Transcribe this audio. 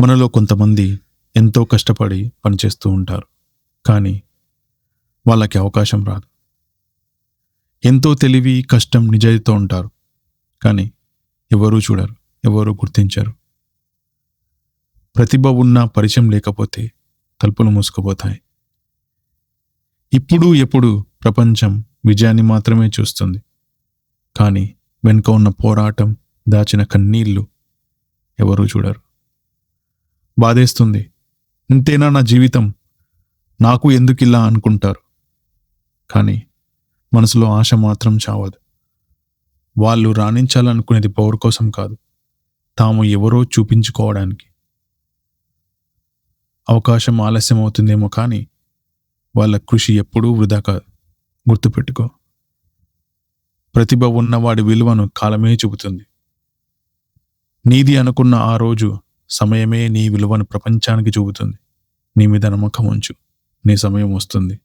మనలో కొంతమంది ఎంతో కష్టపడి పనిచేస్తూ ఉంటారు. కానీ వాళ్ళకి అవకాశం రాదు. ఎంతో తెలివి కష్టం నిజాయితీతో ఉంటారు. కానీ ఎవరూ చూడరు ఎవరూ గుర్తించరు. ప్రతిభ ఉన్న పరిచయం లేకపోతే తలుపులు మూసుకుపోతాయి. ఇప్పుడు ఎప్పుడు ప్రపంచం విజయాన్ని మాత్రమే చూస్తుంది. కానీ వెనుక ఉన్న పోరాటం దాచిన కన్నీళ్ళు ఎవరూ చూడరు. బాధేస్తుంది. ఇంతేనా నా జీవితం? నాకు ఎందుకు ఇలా అనుకుంటారు? కానీ మనసులో ఆశ మాత్రం చావదు. వాళ్ళు రాణించాలనుకునేది పవర్ కోసం కాదు. తాము ఎవరో చూపించుకోవడానికి. అవకాశం ఆలస్యం అవుతుందేమో కానీ వాళ్ళ కృషి ఎప్పుడూ వృధా కాదు. గుర్తుపెట్టుకో. ప్రతిభ ఉన్నవాడి విలువను కాలమే చెబుతుంది నీది అనుకున్న ఆ రోజు సమయమే నీ విలువను ప్రపంచానికి చూపుతుంది. నీ మీద నమ్మకం ఉంచు. నీ సమయం వస్తుంది.